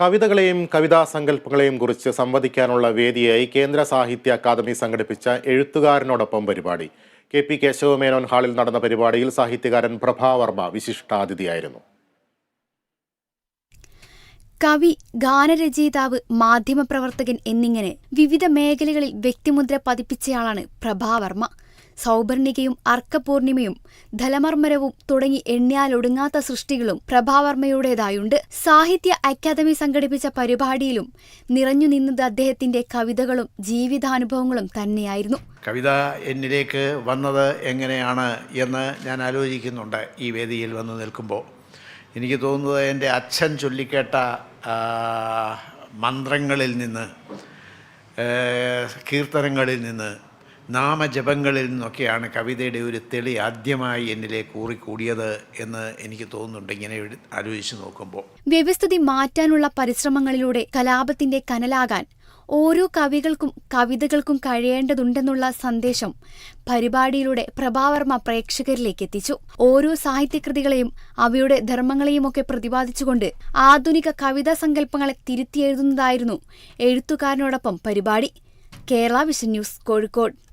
കവിതകളെയും കവിതാ സങ്കല്പങ്ങളെയും കുറിച്ച് സംവദിക്കാനുള്ള വേദിയായി കേന്ദ്ര സാഹിത്യ അക്കാദമി സംഘടിപ്പിച്ച എഴുത്തുകാരനോടൊപ്പം പരിപാടി. കെ പി കേശവമേനോൻ ഹാളിൽ നടന്ന പരിപാടിയിൽ സാഹിത്യകാരൻ പ്രഭാവർമ്മ വിശിഷ്ടാതിഥിയായിരുന്നു. കവി ഗാനരചയിതാവ് മാധ്യമപ്രവർത്തകൻ എന്നിങ്ങനെ വിവിധ മേഖലകളിൽ വ്യക്തിമുദ്ര പതിപ്പിച്ചയാളാണ് പ്രഭാവർമ്മ സൗപർണികയും അർക്കപൂർണിമയും ധലമർമ്മരവും തുടങ്ങി എണ്ണിയാലൊടുങ്ങാത്ത സൃഷ്ടികളും പ്രഭാവർമ്മയുടേതായുണ്ട്. സാഹിത്യ അക്കാദമി സംഘടിപ്പിച്ച പരിപാടിയിലും നിറഞ്ഞു നിന്നത് അദ്ദേഹത്തിന്റെ കവിതകളും ജീവിതാനുഭവങ്ങളും തന്നെയായിരുന്നു. കവിത എന്നിലേക്ക് വന്നത് എങ്ങനെയാണ് എന്ന് ഞാൻ ആലോചിക്കുന്നുണ്ട് ഈ വേദിയിൽ വന്ന് നിൽക്കുമ്പോൾ. എനിക്ക് തോന്നുന്നത് എന്റെ അച്ഛൻ ചൊല്ലിക്കേട്ട മന്ത്രങ്ങളിൽ നിന്ന് കീർത്തനങ്ങളിൽ നിന്ന് നാമജപങ്ങളിൽ നിന്നൊക്കെയാണ് കവിതയുടെ ഒരു തെളി ആദ്യമായി എന്നിലേക്ക് ഊറിക്കൂടിയത് എന്ന് എനിക്ക് തോന്നുന്നുണ്ട്. ഇങ്ങനെ ആലോചിച്ച് നോക്കുമ്പോൾ. വ്യവസ്ഥിതി മാറ്റാനുള്ള പരിശ്രമങ്ങളിലൂടെ കലാപത്തിന്റെ കനലാകാൻ ഓരോ കവികൾക്കും കവിതകൾക്കും കഴിയേണ്ടതുണ്ടെന്നുള്ള സന്ദേശം പരിപാടിയിലൂടെ പ്രഭാവർമ്മ പ്രേക്ഷകരിലേക്ക് എത്തിച്ചു. ഓരോ സാഹിത്യകൃതികളെയും അവയുടെ ധർമ്മങ്ങളെയുമൊക്കെ പ്രതിപാദിച്ചുകൊണ്ട് ആധുനിക കവിതാ സങ്കല്പങ്ങളെ തിരുത്തിയെഴുതുന്നതായിരുന്നു എഴുത്തുകാരനോടൊപ്പം പരിപാടി. Kerala vision news Kozhikode.